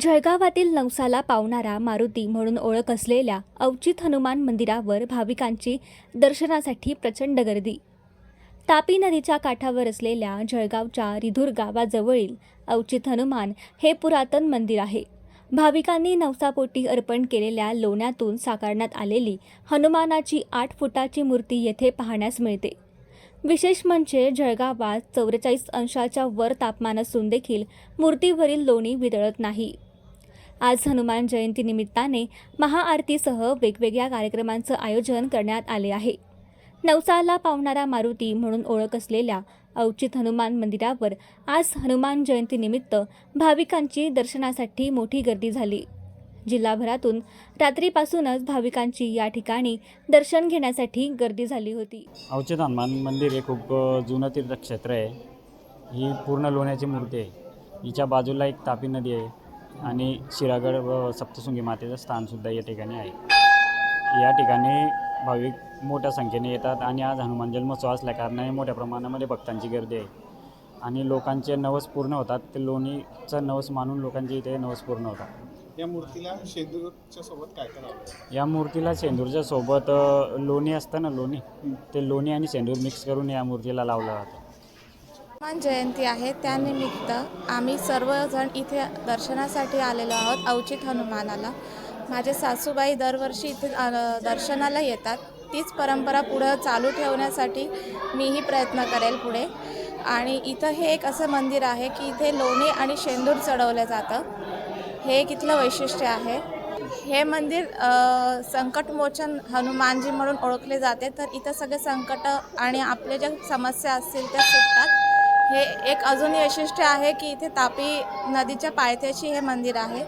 जळगावातील नवसाला पावणारा मारुती म्हणून ओळख असलेल्या अवचित हनुमान मंदिरावर भाविकांची दर्शनासाठी प्रचंड गर्दी. तापी नदीच्या काठावर असलेल्या जळगावच्या रिधूर गावाजवळील अवचित हनुमान हे पुरातन मंदिर आहे. भाविकांनी नवसापोटी अर्पण केलेल्या लोण्यातून साकारण्यात आलेली हनुमानाची आठ फुटाची मूर्ती येथे पाहण्यास मिळते. विशेष म्हणजे जळगावात चौवेचाळीस अंशाच्या वर तापमान असून देखील मूर्तीवरील लोणी वितळत नाही. आज हनुमान जयंती निमित्ताने महाआरतीसह वेगवेगळ्या कार्यक्रमांचं आयोजन करण्यात आले आहे. नवसाला पावणारा मारुती म्हणून ओळख असलेल्या अवचित हनुमान मंदिरावर आज हनुमान जयंतीनिमित्त भाविकांची दर्शनासाठी मोठी गर्दी झाली. जिल्हाभरातून रात्रीपासूनच भाविकांची या ठिकाणी दर्शन घेण्यासाठी गर्दी झाली होती. अवचित हनुमान मंदिर हे खूप जुनं तीर्थक्षेत्र आहे. ही पूर्ण लोण्याची मूर्ती आहे. हिच्या बाजूला एक तापी नदी आहे आणि शिरागड व सप्तशृंगी मातेचं स्थानसुद्धा या ठिकाणी आहे. या ठिकाणी भाविक मोठ्या संख्येने येतात आणि आज हनुमान जन्मोत्सव असल्याकारणाने मोठ्या प्रमाणामध्ये भक्तांची गर्दी आहे. आणि लोकांचे नवस पूर्ण होतात. ते लोणीचं नवस मानून लोकांचे इथे नवस पूर्ण होतात. या मूर्तीला शेंदूरच्या सोबत काय करावं या मूर्तीला सेंदूरच्या सोबत लोणी असतं ना लोणी? ते लोणी आणि सेंदूर मिक्स करून या मूर्तीला लावलं जातं. हनुमान जयंती आहे त्यानिमित्त आम्ही सर्वजण इथे दर्शनासाठी आलेलो आहोत अवचित हनुमानाला. माझे सासूबाई दरवर्षी इथे दर्शनाला येतात. तीच परंपरा पुढं चालू ठेवण्यासाठी मीही प्रयत्न करेल पुढे. आणि इथं हे एक असं मंदिर आहे की इथे लोणी आणि शेंदूर चढवलं जातं. हे एक इथलं वैशिष्ट्य आहे? हे मंदिर संकटमोचन हनुमानजी म्हणून ओळखले जाते. तर इथं सगळे संकट आणि आपले ज्या समस्या असतील त्या सुटतात. हे एक अजून वैशिष्ट्य आहे की इथे तापी नदीच्या पायथ्याशी हे मंदिर आहे.